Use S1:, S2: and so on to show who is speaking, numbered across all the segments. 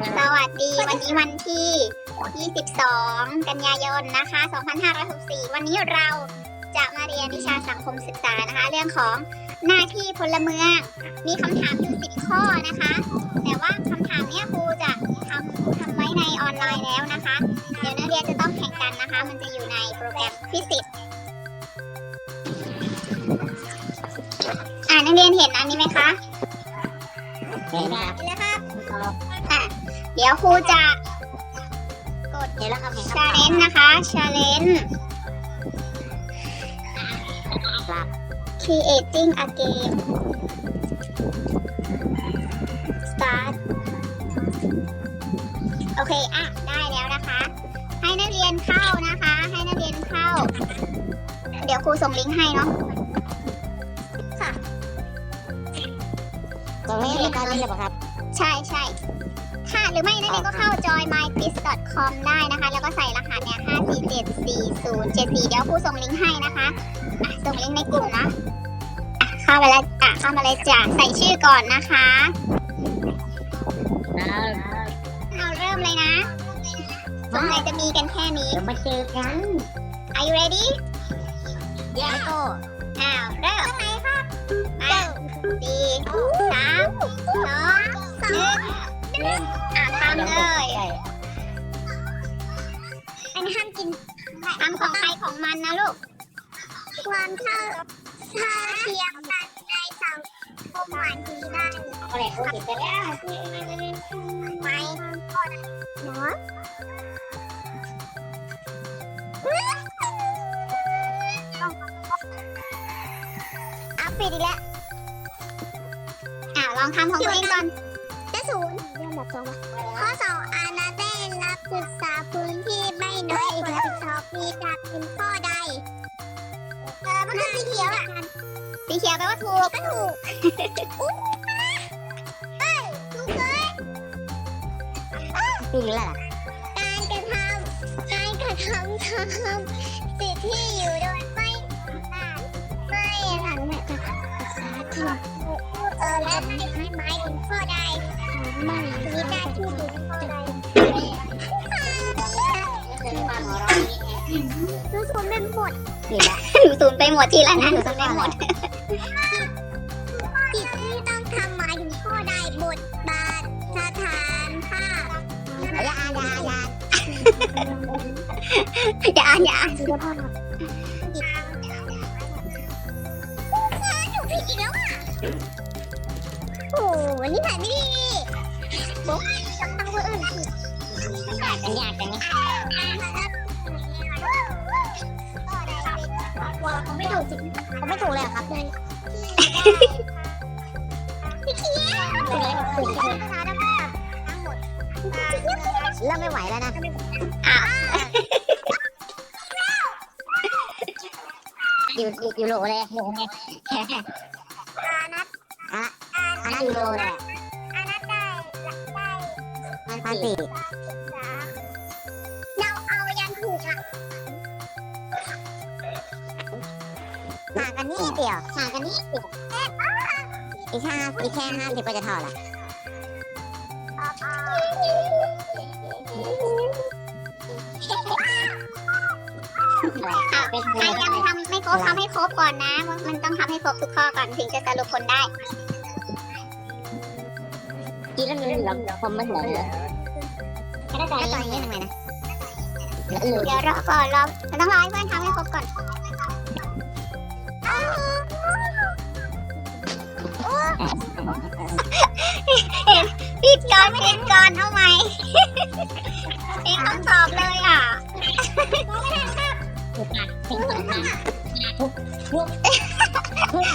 S1: สวัสดีวันนี้วันที่ 22 กันยายนนะคะ 2564 วันนี้เราจะมาเรียนวิชาสังคมศึกษานะคะ เรื่องของหน้าที่พลเมือง มีคำถามอยู่10ข้อนะคะ แต่ว่าคำถามเนี้ยครูจะทำทำไว้ในออนไลน์แล้วนะคะ เดี๋ยวนักเรียนจะต้องแข่งกันนะคะ มันจะอยู่ในโปรแกรมฟิสิกส์อ่านักเรียนเห็นอันนี้ไหมคะ
S2: เห็นครับ
S1: เดี๋ยวครูจะ
S2: เห็นแล้วครับเห็น
S1: ชาเลนจ์นะคะชาเลนจ์
S2: ครับ
S1: creating a game start โอเค อะ ได้แล้วนะคะ ให้นักเรียนเข้านะคะ ให้นักเรียนเข้า เดี๋ยวครูส่งลิงก์ให้เนาะค่ะ
S2: ตรงนี้เรียนการนี้เลยป่ะครับ
S1: ใช่ใช่ค่ะ หรือไม่นักเรียนก็เข้า joinmyquiz.com ได้นะคะ แล้วก็ใส่รหัสเนี่ย5474074 เดี๋ยวครูส่งลิงก์ให้นะคะอะส่งลิงก์ในกลุ่มนะอะเข้าไปแล้วอะเข้ามาเลยจ้ะใส่ชื่อก่อนนะคะเราเริ่มเลยนะสงสัยจะมีกันแค่นี้
S2: เดี๋ยวมาเจอกัน
S1: Are you ready
S2: แย่โต
S1: อ้าวเริ่มไหนครับมาสี่สามสองหนึ่ง
S2: เล่น
S1: อ่ะทำเลย อันนี้ห้ามกินทำของใครของมันนะลูก ความเท่าเท่าเทียมกันในสังคมหวานดีได้
S2: อะไรพูดผิดไปแล้ว
S1: ไหมเนาะเอาปิดอีกแล้วอ่าลองทำของตัวเองก่อน นย์เรื่องแบบสองข้อสองอาณาได้รับศึกษาพื้นที่ไม่น้อยกว่าสิบสองปีจากเป็นข้อใด เออมันคือสีเขียวอะสีเขียวแปลว่าถูกก็ถูกอู้เอ้ยถูกเลย
S2: ปีนี้แหละ
S1: การกระทำการกระทำทำสิทธิที่อยู่โดยไม่ไม่หลังเนี่ยจะศึกษาที่เออและไม่ให้หมายถึงข้อใด ไม่มีหน้าที่ถึงข้อใด
S2: คือความหัวเราะนี่
S1: หนูสูญไปหมด
S2: นี่แหละ
S1: หนูสูญไปหมดทีละนะหนูสูญไปหมดกิจที่ต้องทำหมายถึงข้อใดบทบาทสถานภาพ
S2: ยายายา
S1: อย่าอ่านอย่าอ่าน
S2: สุขภาพ
S1: หนูผิดอีกแล้วอะโอ้วันนี้ผ่านไม่ดี บุ๊กจำตั้งเบอร์อื่นผิด
S2: กันยากกันนี่
S1: ว่าเขาไม่ถูกสิ
S2: ผมไม่ถูกเลยครับเลย
S1: พี่เคียร์
S2: เป็นไรถูก
S1: สถานภาพทั้งหมด
S2: เริ่มไม่ไหวแล้วนะ
S1: อ้าว
S2: อยู่อยู่โลเลยโลไง
S1: อานัท
S2: อะอันนั้นอยู่โลเลย
S1: อานัทได้ได้
S2: มันพันสี่
S1: เราเอายันถูกอะ
S2: ห่างกันนิดเดียวห่างกันนิดเดียวอีกห้าอีกแค่ห้าสิบก็จะเท่าละ
S1: อะใครยังทำไม่ครบทำให้ครบก่อนนะ มันต้องทำให้ครบทุกข้อก่อนถึงจะสรุปผลได้
S2: กินแล้วมันเราผมมันเหมือ นเลยแล้วตอนนี้ยังไงนะแล้วอื่น
S1: เดี๋ยวรอก่อนรอเราต้องรอให้เพื่อนทำให้ครบก่อนผิดก่อนผิดก่อนเอาไหมเองคำตอบเลยอะ
S2: ถูกหักถูกหั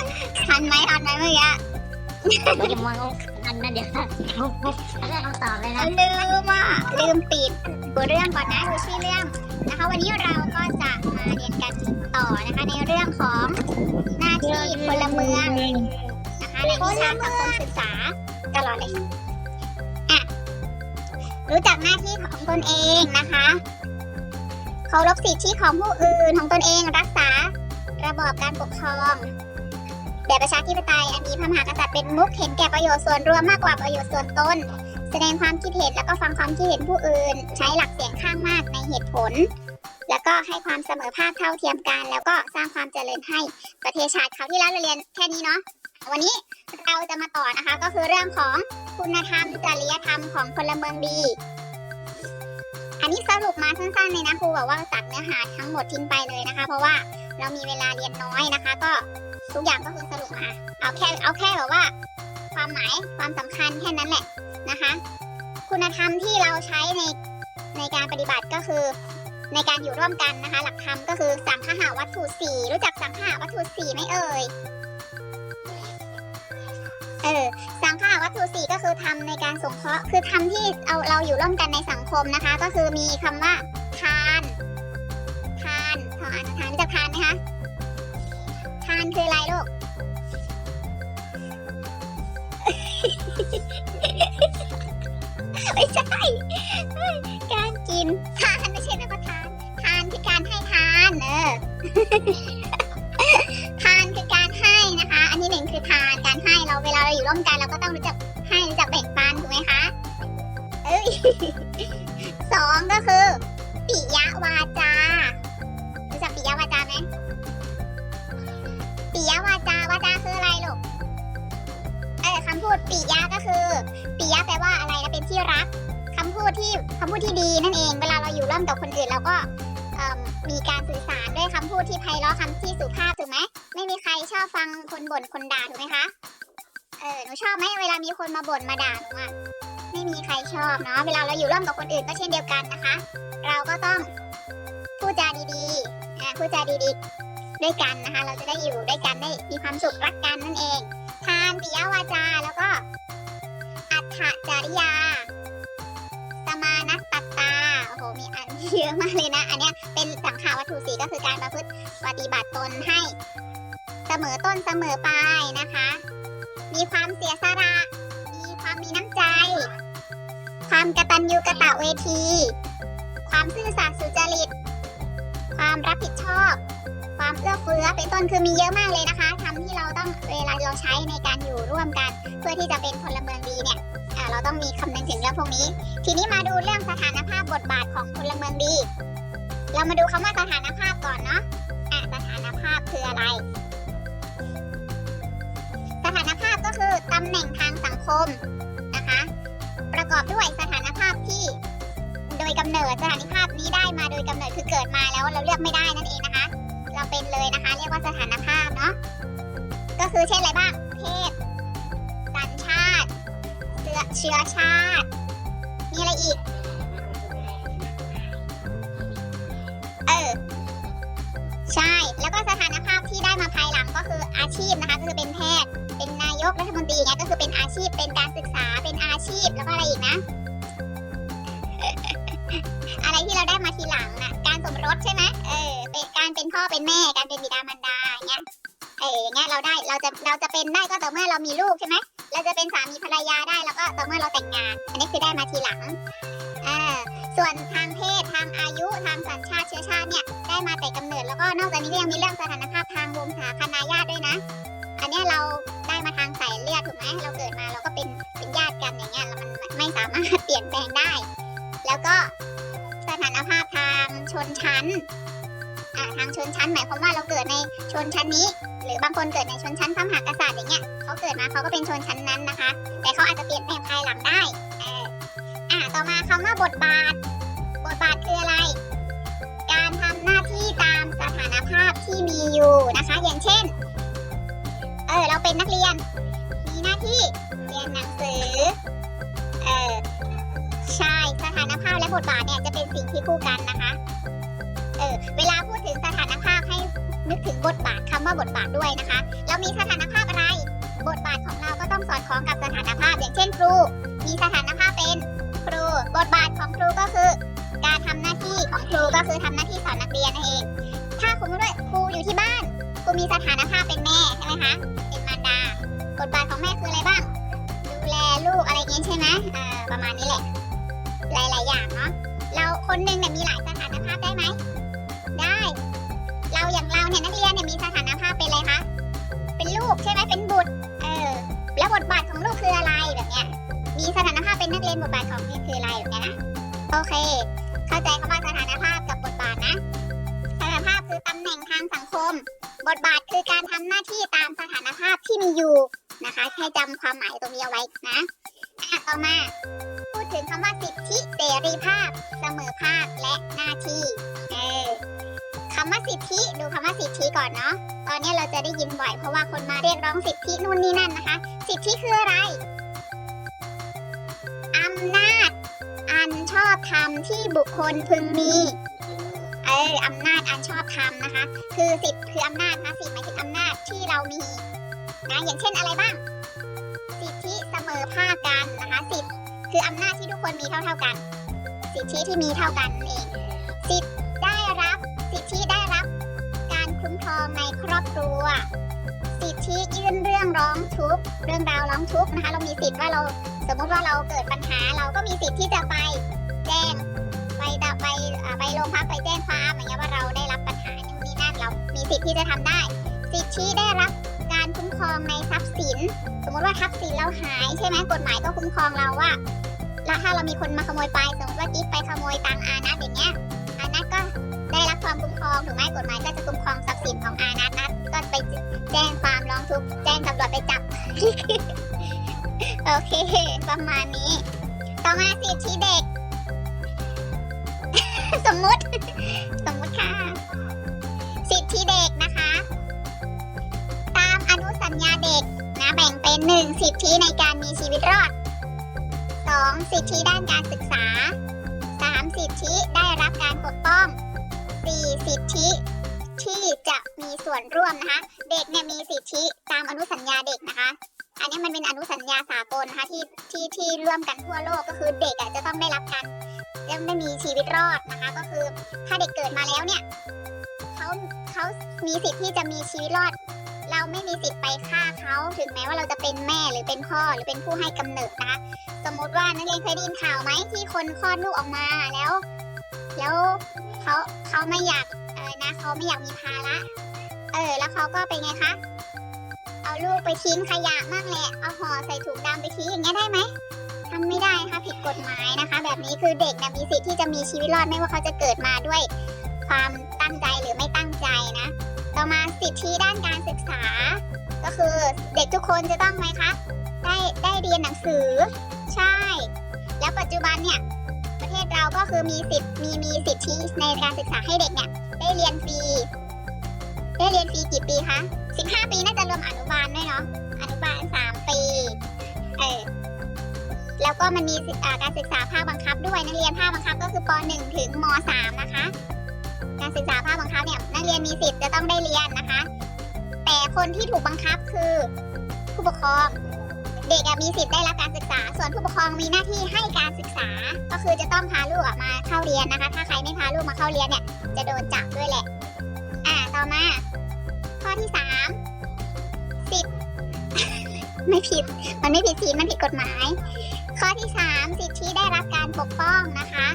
S2: ก
S1: ทันไหมทันไหมเมื่อกี้
S2: เราจะมองอั นนั้นเดี๋ยวแล้วได้คำตอบเลยนะ
S1: ลืมอะลืมปิดดูเรื่องก่อนนะดูชื่อเรื่องนะคะ วันนี้เราก็จะมาเรียนกันต่อนะคะ ในเรื่องของหน้าที่พลเมืองนะคะในวิชาสังคมศึกษาตลอดเลยอะรู้จักหน้าที่ของตนเองนะคะเคารพสิทธิของผู้อื่นของตนเองรักษา ระบอบการปกครอง แบบประชาธิปไตยอันมีพระมหากษัตริย์เป็นมุขเห็นแก่ประโยชน์ส่วนรวมมากกว่าประโยชน์ส่วนตนแสดงความคิดเห็นแล้วก็ฟังความคิดเห็นผู้อื่น ใช้หลักเสียงข้างมากในเหตุผล แล้วก็ให้ความเสมอภาคเท่าเทียมกัน แล้วก็สร้างความเจริญให้ประเทศชาติคราวที่แล้วเราเรียนแค่นี้เนาะวันนี้เราจะมาต่อนะคะก็คือเรื่องของคุณธรรมจริยธรรมของพลเมืองดีอันนี้สรุปมาสั้นๆเลยนะครูบอกว่าตัดเนื้อหาทั้งหมดทิ้งไปเลยนะคะ เพราะว่าเรามีเวลาเรียนน้อยนะคะ ก็ ทุกอย่างก็คือสรุปมาเอาแค่เอาแค่แบบว่า ความหมายความสำคัญแค่นั้นแหละนะคะ คุณธรรมที่เราใช้ในในการปฏิบัติก็คือในการอยู่ร่วมกันนะคะ หลักธรรมก็คือสังฆาวัตถุสี่รู้จักสังฆาวัตถุสี่ไหมเอ่ยเออสังฆาวัตถุสี่ก็คือทำในการสงเคราะห์คือทำที่เอาเราอยู่ร่วมกันในสังคมนะคะ ก็คือมีคำว่าทาน ทานทานทานรู้จักทานไหมคะ ทานคืออะไรลูก ไม่ใช่ การกินทานไม่ใช่นะก็ทาน ทานคือการให้ทานเออทานคือการให้นะคะ อันที่หนึ่งคือทานการให้เราเวลาเราอยู่ร่วมกันเราก็ต้องรู้จักให้รู้จักแบ่งปันถูกไหมคะเอ้ยสองก็คือ ปิยะก็คือปิยะแปลว่าอะไรนะเป็นที่รักคำพูดที่คำพูดที่ดีนั่นเอง เวลาเราอยู่ร่วมกับคนอื่นเราก็มีการสื่อสารด้วยคำพูดที่ไพเราะคำที่สุภาพถูกไหมไม่มีใครชอบฟังคนบ่นคนด่าถูกไหมคะเออหนูชอบไหมเวลามีคนมาบ่นมาด่าหนูอะไม่มีใครชอบเนาะเวลาเราอยู่ร่วมกับคนอื่นก็เช่นเดียวกันนะคะ เราก็ต้องพูดจาดีๆพูดจาดีๆด้วยกันนะคะ เราจะได้อยู่ด้วยกันได้มีความสุขรักกันนั่นเองานปิยวาจา แล้วก็อัฏฐจริยา สมานัตตตา โอ้โห มีอันเยอะมากเลยนะ อันเนี้ยเป็นสังขาวัตถุสีก็คือการประพฤติปฏิบัติตนให้เสมอต้นเสมอปลายนะคะ มีความเสียสละ มีความมีน้ำใจ ความกตัญญูกะตะเวที ความซื่อสัตย์สุจริต ความรับผิดชอบ ความเอื้อเฟื้อเป็นต้นคือมีเยอะมากเลยนะคะทำที่เราต้องเวลาเราใช้ในการอยู่ร่วมกัน เพื่อที่จะเป็นพลเมืองดีเนี่ยเราต้องมีคำนึงถึงเรื่องพวกนี้ ทีนี้มาดูเรื่องสถานภาพบทบาทของพลเมืองดี เรามาดูคำว่าสถานภาพก่อนเนาะอะสถานภาพคืออะไร สถานภาพก็คือตำแหน่งทางสังคมนะคะ ประกอบด้วยสถานภาพที่ โดยกำเนิดสถานภาพนี้ได้มาโดยกำเนิดคือเกิดมาแล้วเราเลือกไม่ได้นั่นเองนะคะ เราเป็นเลยนะคะ เรียกว่าสถานภาพเนาะก็คือเช่นอะไรบ้าง เพศสัญชาติเชื้อเชื้อชาติ มีอะไรอีก เออ ใช่ แล้วก็สถานภาพที่ได้มาภายหลังก็คืออาชีพนะคะ ก็คือเป็นแพทย์ เป็นนายกรัฐมนตรีเนี่ยก็คือเป็นอาชีพ เป็นการศึกษา เป็นอาชีพ แล้วก็อะไรอีกนะ อะไรที่เราได้มาทีหลังน่ะ การสมรสใช่ไหมเออ เป็น เป็นพ่อเป็นแม่การเป็นบิดามารดาอย่างเงี้ยเอออย่างเงี้ยเราได้เราจะเราจะเป็นได้ก็ต่อเมื่อเรามีลูกใช่ไหมเราจะเป็นสามีภรรยาได้แล้วก็ต่อเมื่อเราแต่งงาน อันนี้คือได้มาทีหลังอ่าส่วนทางเพศทางอายุทางสัญชาติเชื้อชาติเนี่ยได้มาแต่กำเนิดแล้วก็นอกจากนี้ก็ยังมีเรื่องสถานภาพทางวงศาคณาญาติด้วยนะ อันนี้เราได้มาทางสายเลือดถูกไหมเราเกิดมาเราก็เป็นเป็นญาติกันอย่างเงี้ยแล้วมันไม่สามารถเปลี่ยนแปลงได้ แล้วก็สถานภาพทางชนชั้น อ่าทางชนชั้นหมายความว่าเราเกิดในชนชั้นนี้ หรือบางคนเกิดในชนชั้นพระมหากษัตริย์อย่างเงี้ยเขาเกิดมาเขาก็เป็นชนชั้นนั้นนะคะ แต่เขาอาจจะเปลี่ยนแปลงภายหลังได้เอออ่าต่อมาคำว่าบทบาท บทบาทคืออะไร การทำหน้าที่ตามสถานภาพที่มีอยู่นะคะ อย่างเช่นเออเราเป็นนักเรียน มีหน้าที่เรียนหนังสือเออใช่สถานภาพและบทบาทเนี่ยจะเป็นสิ่งที่คู่กันนะคะ เวลาพูดถึงสถานภาพให้นึกถึงบทบาทคำว่าบทบาทด้วยนะคะ เรามีสถานภาพอะไร บทบาทของเราก็ต้องสอดคล้องกับสถานภาพ อย่างเช่นครู มีสถานภาพเป็นครู บทบาทของครูก็คือ การทำหน้าที่ของครูก็คือทำหน้าที่สอนนักเรียนนั่นเอง ถ้าคุณด้วยครูอยู่ที่บ้านครูมีสถานภาพเป็นแม่ใช่ไหมคะ เป็นมารดา บทบาทของแม่คืออะไรบ้าง ดูแลลูกอะไรเงี้ยใช่ไหมอ่าประมาณนี้แหละ หลาย ๆ อย่างเนาะ เราคนหนึ่งเนี่ยมีหลายสถานภาพได้ไหม ได้ เราอย่างเราเนี่ยนักเรียนเนี่ยมีสถานภาพเป็นอะไรคะ เป็นลูกใช่ไหมเป็นบุตร เออ แล้วบทบาทของลูกคืออะไรแบบเนี้ย มีสถานภาพเป็นนักเรียนบทบาทของเรียนคืออะไรแบบเนี้ยนะ โอเค เข้าใจคำว่าสถานภาพกับบทบาทนะ สถานภาพคือตำแหน่งทางสังคม บทบาทคือการทำหน้าที่ตามสถานภาพที่มีอยู่นะคะ ให้จำความหมายตรงนี้เอาไว้นะอะต่อมา พูดถึงคำว่าสิทธิเสรีภาพ เสมอภาคและหน้าที่ำว่าสิทธิดูคำว่าสิทธิก่อนเนาะตอนนี้เราจะได้ยินบ่อยเพราะว่าคนมาเรียกร้องสิทธินู่นนี่นั่นนะคะ สิทธิคืออะไรอำนาจ อันชอบธรรมที่บุคคลพึงมีเอออำนาจอันชอบธรรมนะคะ คือสิทธิคืออำนาจนะสิทธิหมายถึงอำนาจที่เรามีนะอย่างเช่นอะไรบ้าง สิทธิเสมอภาคกันนะคะสิทธิคืออำนาจที่ทุกคนมีเท่าเท่ากัน สิทธิที่มีเท่ากันเองสิทธิได้รับ สิทธิได้รับการคุ้มครองในครอบครัว สิทธิยื่นเรื่องร้องทุกข์เรื่องราวร้องทุกข์นะคะ เรามีสิทธิ์ว่าเราสมมติว่าเราเกิดปัญหา เราก็มีสิทธิ์ที่จะไปแจ้งไปตะไปไปโรงพักไปแจ้งความอย่างเงี้ยว่าเราได้รับปัญหานู่นนี่นั่นเรามีสิทธิ์ที่จะทำได้ สิทธิได้รับการคุ้มครองในทรัพย์สิน สมมติว่าทรัพย์สินเราหายใช่ไหมกฎหมายก็คุ้มครองเราว่าแล้วถ้าเรามีคนมาขโมยไปสมมติว่ากิ๊บไปขโมยตังอานัทอย่างเงี้ยอานัทก็ รับความคุ้มครองถูกไหมกฎหมายก็จะคุ้มครองทรัพย์สินของอานัทนะก็ไปแจ้งความร้องทุกข์แจ้งตำรวจไปจับ โอเค ประมาณนี้ ต่อมาสิทธิเด็ก สมมุติ สมมุติค่ะ สิทธิเด็กนะคะ ตามอนุสัญญาเด็กนะแบ่งเป็นหนึ่งสิทธิในการมีชีวิตรอดสองสิทธิด้านการศึกษาสามสิทธิได้รับการปกป้อง สิทธิที่จะมีส่วนร่วมนะคะ เด็กเนี่ยมีสิทธิตามอนุสัญญาเด็กนะคะ อันนี้มันเป็นอนุสัญญาสากลนะคะที่ที่ที่ร่วมกันทั่วโลกก็คือเด็กอะจะต้องได้รับการยังไม่มีชีวิตรอดนะคะ ก็คือถ้าเด็กเกิดมาแล้วเนี่ยเขาเขามีสิทธิ์ที่จะมีชีวิตรอด เราไม่มีสิทธิ์ไปฆ่าเขาถึงแม้ว่าเราจะเป็นแม่หรือเป็นพ่อหรือเป็นผู้ให้กำเนิดนะคะสมมติว่านักเรียนเคยได้ยินข่าวไหมที่คนคลอดลูกออกมาแล้ว แล้ว เขาเขาไม่อยากเออนะเขาไม่อยากมีภาระเออ แล้วเขาก็เป็นไงคะเอาลูกไปทิ้งขยะมั่งแหละเอาห่อใส่ถุงดำไปทิ้งอย่างเงี้ยได้ไหมทำไม่ได้ค่ะผิดกฎหมายนะคะ แบบนี้คือเด็กนะมีสิทธิ์ที่จะมีชีวิตรอดไม่ว่าเขาจะเกิดมาด้วย ความตั้งใจหรือไม่ตั้งใจนะต่อมาสิทธิด้านการศึกษา ก็คือเด็กทุกคนจะต้องไหมคะได้ได้เรียนหนังสือ ใช่ แล้วปัจจุบันเนี่ย ศเราก็คือมีสิทธิ์มีมีสิทธิในการศึกษาให้เด็กเนี่ยได้เรียนฟรีได้เรียนฟรีกี่ปีคะ15 ปีน่าจะรวมอนุบาลด้วยเนาะอนุบาล 3 ปีเออแล้วก็มันมีการศึกษาภาคบังคับด้วยนักเรียนภาคบังคับก็คือป .1 ถึงม .3 นะคะ การศึกษาภาคบังคับเนี่ยนักเรียนมีสิทธิ์จะต้องได้เรียนนะคะ แต่คนที่ถูกบังคับคือผู้ปกครอง เด็กมีสิทธิ์ได้รับการศึกษา ส่วนผู้ปกครองมีหน้าที่ให้การศึกษา ก็คือจะต้องพาลูกมาเข้าเรียนนะคะ ถ้าใครไม่พาลูกมาเข้าเรียนเนี่ย จะโดนจับด้วยแหละ อ่า ต่อมา ข้อที่สามสิทธิ์ไม่ผิด มันไม่ผิดศีลมันผิดกฎหมาย ข้อที่3สิทธิได้รับการปกป้องนะคะ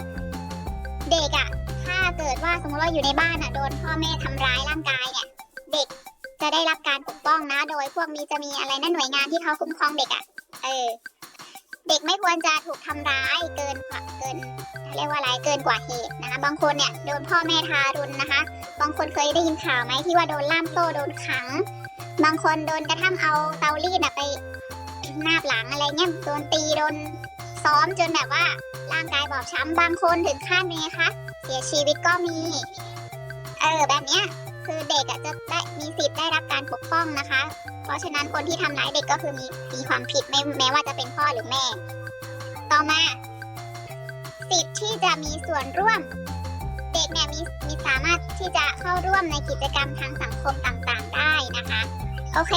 S1: เด็กอะ่ะ ถ้าเกิดว่าสมมติว่าอยู่ในบ้านอะ่ะ โดนพ่อแม่ทำร้ายร่างกายเนี่ย จะได้รับการปกป้องนะ โดยพวกนี้จะมีอะไรนะหน่วยงานที่เขาคุ้มครองเด็กอะ่ะ เออ เด็กไม่ควรจะถูกทำร้ายเกินกว่าเกินเรียกว่าอะไรเกินกว่าเหตุนะคะ บางคนเนี่ยโดนพ่อแม่ทารุณนะคะ บางคนเคยได้ยินข่าวไหมที่ว่าโดนล่ามโซ่โดนขัง บางคนโดนกระทั่งเอาเตารีดอะไปหน้าบหลังอะไรเงี้ยโดนตีโดนซ้อมจนแบบว่าร่างกายบอบช้ำบางคนถึงขั้นนี้คะเสียชีวิตก็มี เออแบบเนี้ย คือเด็กอะจะได้มีสิทธิ์ได้รับการปกป้องนะคะ เพราะฉะนั้นคนที่ทำร้ายเด็กก็คือมีมีความผิดไม่แม้ว่าจะเป็นพ่อหรือแม่ ต่อมาสิทธิ์ที่จะมีส่วนร่วม เด็กเนี่ยมีมีสามารถที่จะเข้าร่วมในกิจกรรมทางสังคมต่างๆ ได้นะคะ โอเค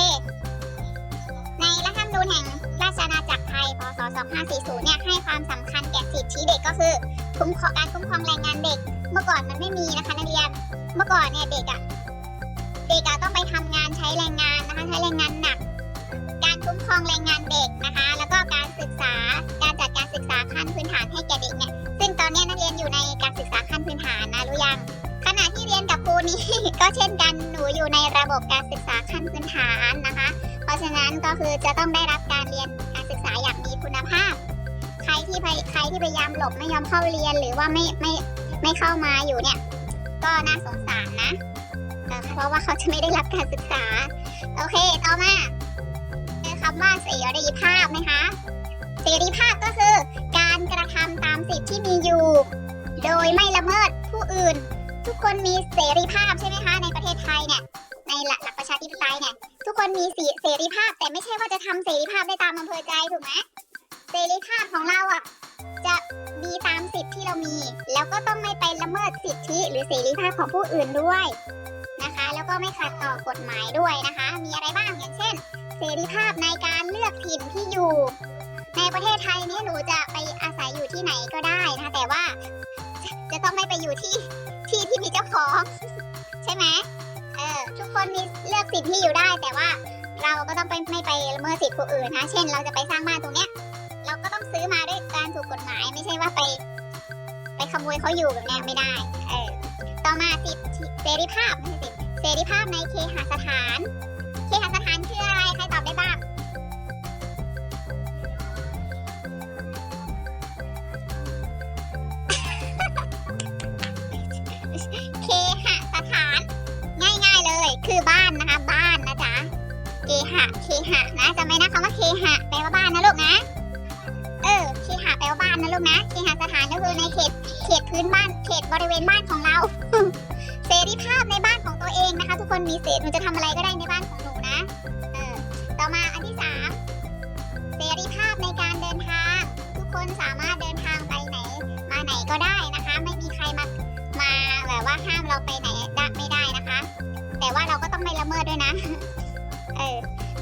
S1: ในรัฐธรรมนูญแห่งราชอาณาจักรไทยพศ 2540 เนี่ยให้ความสำคัญแก่สิทธิเด็กก็คือคุ้มครองการคุ้มครองแรงงานเด็ก เมื่อก่อนมันไม่มีนะคะนักเรียน เมื่อก่อนเนี่ยเด็กอะเด็กอะต้องไปทำงานใช้แรงงานนะคะใช้แรงงานหนัก การคุ้มครองแรงงานเด็กนะคะ แล้วก็การศึกษาการจัดการศึกษาขั้นพื้นฐานให้แก่เด็กเนี่ยซึ่งตอนนี้นักเรียนอยู่ในการศึกษาขั้นพื้นฐานนะรู้ยังขณะที่เรียนกับครูนี้ ก็เช่นกันหนูอยู่ในระบบการศึกษาขั้นพื้นฐานนะคะ เพราะฉะนั้นก็คือจะต้องได้รับการเรียนการศึกษาอย่างมีคุณภาพ ใครที่ใครที่พยายามหลบไม่ยอมเข้าเรียนหรือว่าไม่ไม่ไม่เข้ามาอยู่เนี่ย ก็น่าสงสารนะ เพราะว่าเขาจะไม่ได้รับการศึกษา โอเค ต่อมาคำว่าเสรีภาพไหมคะเสรีภาพก็คือการกระทำตามสิทธิที่มีอยู่ โดยไม่ละเมิดผู้อื่น ทุกคนมีเสรีภาพใช่ไหมคะในประเทศไทยเนี่ยในหลักประชาธิปไตยเนี่ยทุกคนมีสิเสรีภาพ แต่ไม่ใช่ว่าจะทำเสรีภาพได้ตามอำเภอใจถูกไหมเสรีภาพของเราอะจะมีตามสิทธิที่เรามี แล้วก็ต้องไม่ไปละเมิดสิทธิหรือเสรีภาพของผู้อื่นด้วย แล้วก็ไม่ขัดต่อกฎหมายด้วยนะคะ มีอะไรบ้างอย่างเช่น เสรีภาพในการเลือกถิ่นที่อยู่ ในประเทศไทยนี้หนูจะไปอาศัยอยู่ที่ไหนก็ได้นะคะ แต่ว่าจะต้องไม่ไปอยู่ที่ที่ที่มีเจ้าของ ใช่ไหมเออทุกคนมีเลือกสิทธิ์ที่อยู่ได้ แต่ว่าเราก็ต้องไปไม่ไปละเมิดสิทธิ์ผู้อื่นนะเช่น เราจะไปสร้างบ้านตรงเนี้ย เราก็ต้องซื้อมาด้วยการถูกกฎหมายไม่ใช่ว่าไป ไปขโมยเขาอยู่แบบนี้ไม่ได้ เออต่อมาสิทธิเสรีภาพไม่ใช่สิทธิ เสรีภาพในเคหสถาน เคหสถานคืออะไร ใครตอบได้บ้างเคหสถาน ง่ายๆเลย คือบ้านนะคะ บ้านนะจ๊ะ เคหะ เคหะนะจำไว้นะคำว่าเคหะแปลว่าบ้านนะลูกนะ เออ เคหะแปลว่าบ้านนะลูกนะ เคหสถานก็คือในเขต เขตพื้นบ้าน เขตบริเวณบ้านของเรา มีเสรีหนูจะทำอะไรก็ได้ในบ้านของหนูนะ เออ ต่อมาอันที่สามเสรีภาพในการเดินทาง ทุกคนสามารถเดินทางไปไหน มาไหนก็ได้นะคะ ไม่มีใครมา มาแบบว่าห้ามเราไปไหนได้ไม่ได้นะคะ แต่ว่าเราก็ต้องไม่ละเมิดด้วยนะ เออ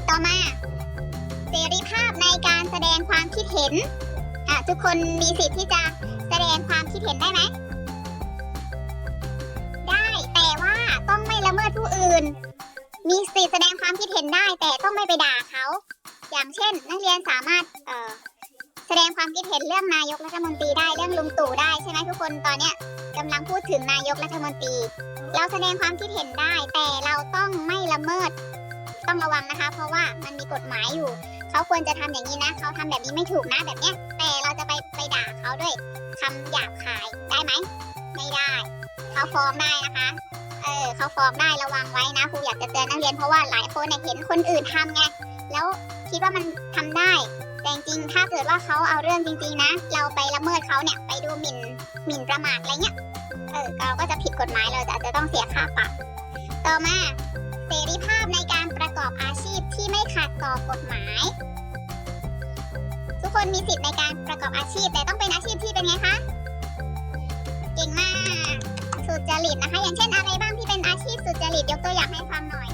S1: ต่อมา เสรีภาพในการแสดงความคิดเห็น อะทุกคนมีสิทธิ์ที่จะแสดงความคิดเห็นได้ไหม ต้องไม่ละเมิดผู้อื่น มีสิทธิแสดงความคิดเห็นได้ แต่ต้องไม่ไปด่าเขา อย่างเช่น นักเรียนสามารถเอ่อแสดงความคิดเห็นเรื่องนายกรัฐมนตรีได้เรื่องลุงตู่ได้ใช่ไหมทุกคนตอนเนี้ยกำลังพูดถึงนายกรัฐมนตรี เราแสดงความคิดเห็นได้ แต่เราต้องไม่ละเมิด ต้องระวังนะคะ เพราะว่ามันมีกฎหมายอยู่ เขาควรจะทำอย่างนี้นะ เขาทำแบบนี้ไม่ถูกนะแบบเนี้ย แต่เราจะไปไปด่าเขาด้วยคำหยาบคายได้ไหมไม่ได้ เขาฟ้องได้นะคะ เออเขาฟ้องได้ระวังไว้นะครูอยากจะเตือนนักเรียนเพราะว่าหลายคนเนี่ยเห็นคนอื่นทำไงแล้วคิดว่ามันทำได้ แต่จริงถ้าเกิดว่าเขาเอาเรื่องจริง ๆ นะ เราไปละเมิดเขาเนี่ยไปดูหมิ่นหมิ่นประมาทอะไรเงี้ยเออเราก็จะผิดกฎหมายเราจะจะต้องเสียค่าปรับต่อมาเสรีภาพในการประกอบอาชีพที่ไม่ขัดต่อกฎหมาย ทุกคนมีสิทธิ์ในการประกอบอาชีพแต่ต้องเป็นอาชีพที่เป็นไงคะเก่งมาก สุจริตนะคะ อย่างเช่นอะไรบ้างที่เป็นอาชีพสุจริตยกตัวอย่างให้ฟังหน่อย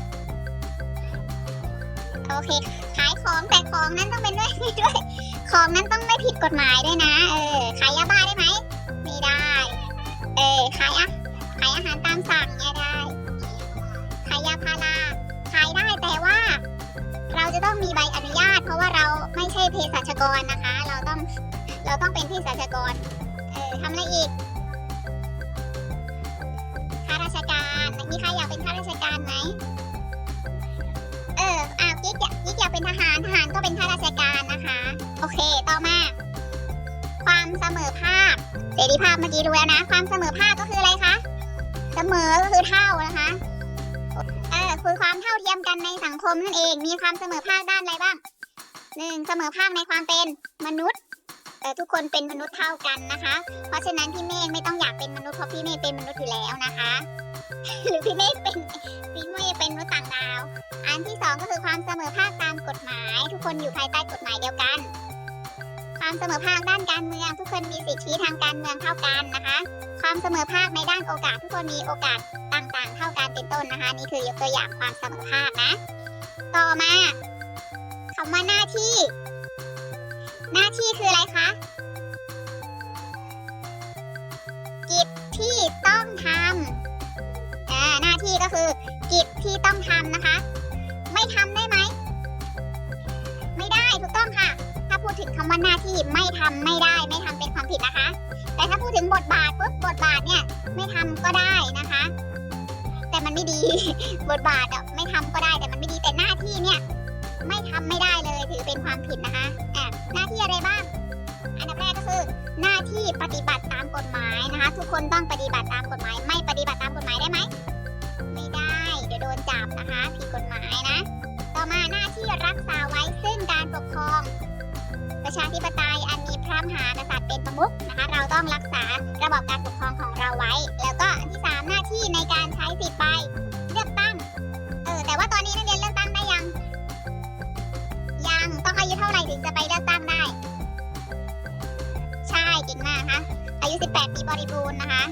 S1: โอเค ขายของแต่ของนั้นต้องเป็นด้วยด้วย ของนั้นต้องไม่ผิดกฎหมายด้วยนะ เออ ขายยาบ้าได้ไหมไม่ได้ เออ ขายอะขายอาหารตามสั่งเนี่ยได้ ขายยาพารา ขายได้แต่ว่า เราจะต้องมีใบอนุญาต เพราะว่าเราไม่ใช่เภสัชกรนะคะ เราต้อง เราต้องเป็นเภสัชกร เออทำอะไรอีการมีใครอยากเป็นข้าราชการไหมเอออ้าวกิ๊กอยากกิ๊กอยากเป็นทหารทหารก็เป็นข้าราชการนะคะ โอเคต่อมา ความเสมอภาคเสรีภาพเมื่อกี้รู้แล้วนะ ความเสมอภาคก็คืออะไรคะเสมอก็คือเท่านะคะเออคือความเท่าเทียมกันในสังคมนั่นเอง มีความเสมอภาคด้านอะไรบ้างหนึ่งเสมอภาคในความเป็นมนุษย์เออทุกคนเป็นมนุษย์เท่ากันนะคะ เพราะฉะนั้นพี่เมฆไม่ต้องอยากเป็นมนุษย์เพราะพี่เมฆเป็นมนุษย์อยู่แล้วนะคะ หรือพี่เมฆเป็นพี่เมฆเป็นมนุษย์ต่างดาว อันที่สองก็คือความเสมอภาคตามกฎหมาย ทุกคนอยู่ภายใต้กฎหมายเดียวกัน ความเสมอภาคด้านการเมือง ทุกคนมีสิทธิทางการเมืองเท่ากันนะคะ ความเสมอภาคในด้านโอกาส ทุกคนมีโอกาสต่างๆ เท่ากันเป็นต้นนะคะ นี่คือยกตัวอย่างความเสมอภาคนะ ต่อมาคำว่าหน้าที่ หน้าที่คืออะไรคะกิจที่ต้องทำ ที่ก็คือ กิจที่ต้องทำนะคะ ไม่ทำได้ไหม ไม่ได้ถูกต้องค่ะ ถ้าพูดถึงคำว่าหน้าที่ไม่ทำไม่ได้ไม่ทำเป็นความผิดนะคะ แต่ถ้าพูดถึงบทบาทปุ๊บบทบาทเนี่ยไม่ทำก็ได้นะคะ แต่มันไม่ดีบทบาทอะไม่ทำก็ได้แต่มันไม่ดีแต่หน้าที่เนี่ยไม่ทำไม่ได้เลยถือเป็นความผิดนะคะอะหน้าที่อะไรบ้างอันดับแรกก็คือ หน้าที่ปฏิบัติตามกฎหมายนะคะ ทุกคนต้องปฏิบัติตามกฎหมายไม่ ผิดกฎหมายนะ ต่อมาหน้าที่รักษาไว้ซึ่งการปกครอง ประชาธิปไตยอันมีพระมหากษัตริย์เป็นประมุขนะคะ เราต้องรักษาระบบการปกครองของเราไว้ แล้วก็อันที่สามหน้าที่ในการใช้สิทธิ์ไปเลือกตั้ง เออแต่ว่าตอนนี้นักเรียนเลือกตั้งได้ยัง ยังต้องอายุเท่าไหร่ถึงจะไปเลือกตั้งได้ ใช่เก่งมากคะอายุ 18 ปีบริบูรณ์นะคะ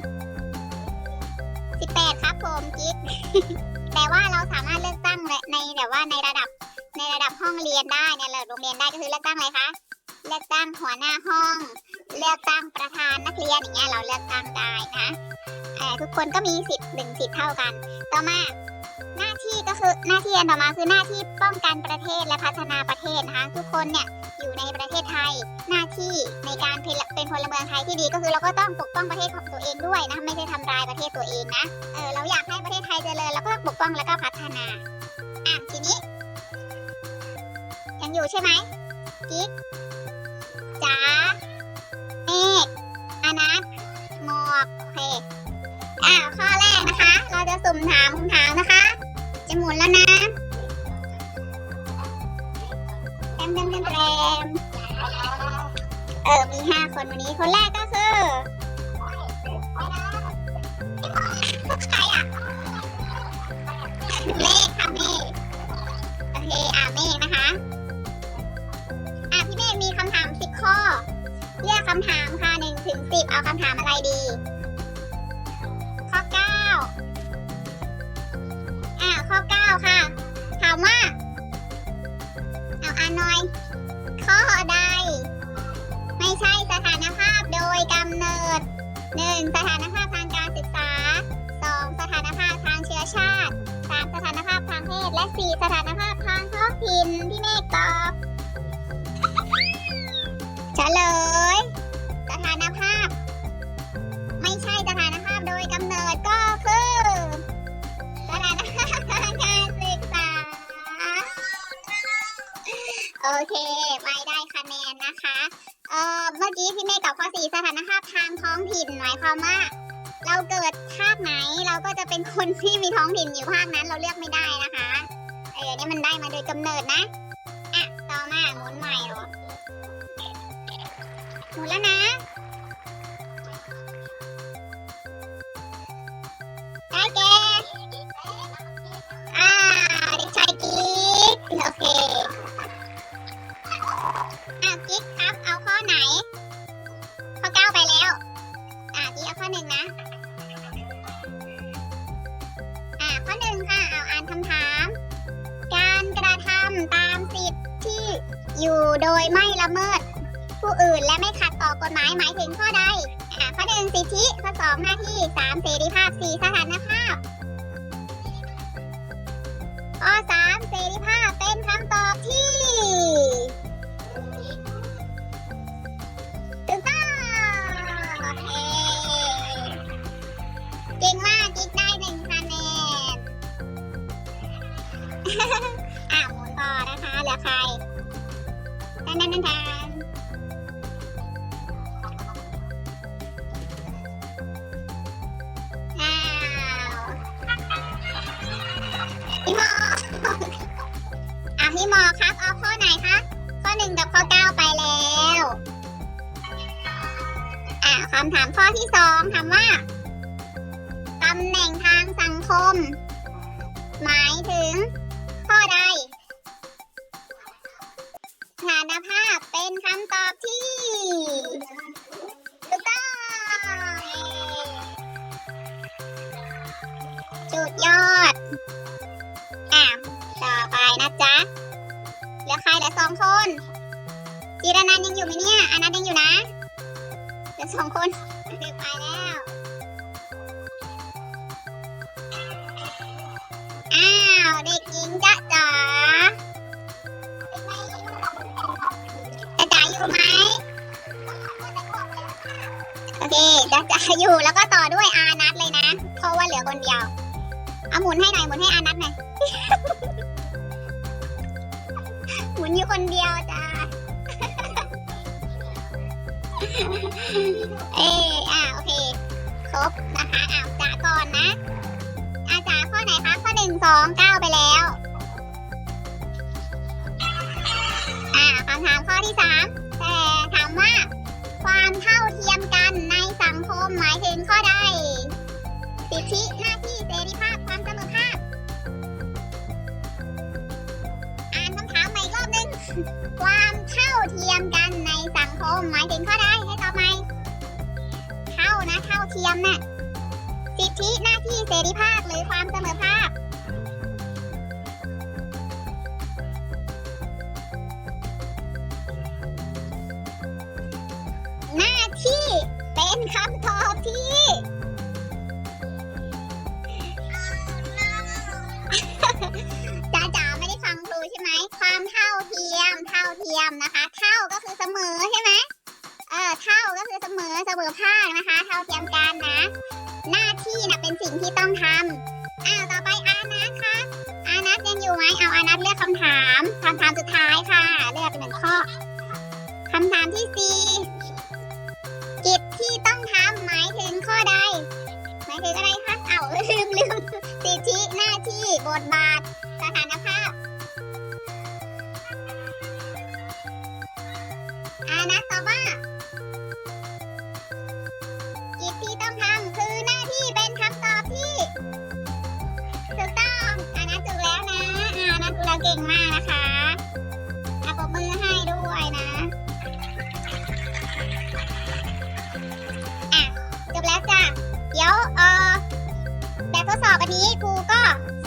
S1: 18 ครับผมกิ๊ก แต่ว่าเราสามารถเลือกตั้งในแบบว่าในระดับในระดับห้องเรียนได้ในระดับโรงเรียนได้ก็คือเลือกตั้งอะไรคะ เลือกตั้งหัวหน้าห้อง เลือกตั้งประธานนักเรียนอย่างเงี้ยเราเลือกตั้งได้นะเอ่ทุกคนก็มีสิทธิ์หนึ่งสิทธิ์เท่ากัน ต่อมา ก็คือหน้าที่อันต่อมาคือหน้าที่ป้องกันประเทศและพัฒนาประเทศนะคะทุกคนเนี่ยอยู่ในประเทศไทยหน้าที่ในการเป็นพลเมืองไทยที่ดีก็คือเราก็ต้องปกป้องประเทศของตัวเองด้วยนะไม่ใช่ทำลายประเทศตัวเองนะเออเราอยากให้ประเทศไทยเจริญแล้วก็ปกป้องแล้วก็พัฒนาอะทีนี้ยังอยู่ใช่ไหมกิ๊กจ๋าเมฆอานัทหมอกโอเคอ่าข้อแรกนะคะ เราจะสุ่มถามคำถามนะคะ หมุนแล้วนะแตมแตมแตมแตมเออ มีห้าคนวันนี้ คนแรกก็คือ ใครอะเมฆค่ะเมฆโอเค อ่าเมฆนะคะ อะพี่เมฆมีคำถามสิบข้อ เลือกคำถามค่ะหนึ่งถึงสิบเอาคำถามอะไรดี 1. สถานภาพทางการศึกษา 2. สถานภาพทางเชื้อชาติ 3. สถานภาพทางเพศ และ 4. สถานภาพทางท้องถิ่นพี่เมฆตอบเฉลย สถานภาพ ไม่ใช่สถานภาพโดยกำเนิดก็คือ สถานภาพทางการศึกษา โอเค ไป กี้พี่เมฆกับข้อสี่สถานภาพทางท้องถิ่นหมายความว่า เราเกิดภาคไหนเราก็จะเป็นคนที่มีท้องถิ่นอยู่ภาคนั้นเราเลือกไม่ได้นะคะเออนี่มันได้มาโดยกำเนิดนะอะต่อมาหมุนใหม่หรอหมุนแล้วนะ ละเมิด ผู้อื่นและไม่ขัดต่อกฎหมายหมายถึงข้อใดอ่าข้อหนึ่งสิทธิข้อสองหน้าที่สามเสรีภาพสี่สถานภาพข้อสามเสรีภาพเป็นคำตอบที่ถูกต้องเก่งมากกิ๊กได้หนึ่งคะแนนอ่าหมุนต่อนะคะเหลือใคร แทนแทนแทนแทนอ้าวพี่หมออะพี่หมอครับเอาข้อไหนคะข้อหนึ่งกับข้อเก้าไปแล้วอะคำถามข้อที่สองถามว่าตำแหน่งทางสังคม หมายถึง คำตอบที่ถูกต้องจุดยอด อะ ต่อไปนะจ๊ะ เหลือใครเหลือสองคน จีรนันยังอยู่ไหมเนี่ยอนัทยังอยู่นะเหลือสองคนคือไปแล้ว อ้าว เด็กหญิงจ๊ะ เคจ๊ะจ๋าอยู่แล้วก็ต่อด้วยอานัทเลยนะ เพราะว่าเหลือคนเดียวเอาหมุนให้หน่อยหมุนให้อานัทหน่อยหมุนอยู่คนเดียวจ้าเอออ่าโอเคครบนะคะอ่าจ๋าก่อนนะอาจ๋าข้อไหนคะข้อหนึ่งสองเก้าไปแล้ว อ่าคำถามข้อที่สามแต่ถามว่าความเท่าเทียมกันใน มหมายถึงข้อใด สิทธิหน้าที่เสรีภาพความเสมอภาค อ่านคำถามใหม่อีกรอบหนึง ความเท่าเทียมกันในสังคมหมายถึงข้อใดให้ตอบใหม่เท่านะเท่าเทียมน่ะสิทธิหน้าที่เสรีภาพหรือความเสมอภาคำถามที่สี่กิจที่ต้องทำหมายถึงข้อใด หมายถึงอะไรคะ เอ้าลืมลืมสิทธิหน้าที่บทบาท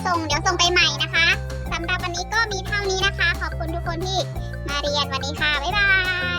S1: ส่งเดี๋ยวส่งไปใหม่นะคะสำหรับวันนี้ก็มีเท่านี้นะคะ ขอบคุณทุกคนที่มาเรียนวันนี้ค่ะ บ๊ายบาย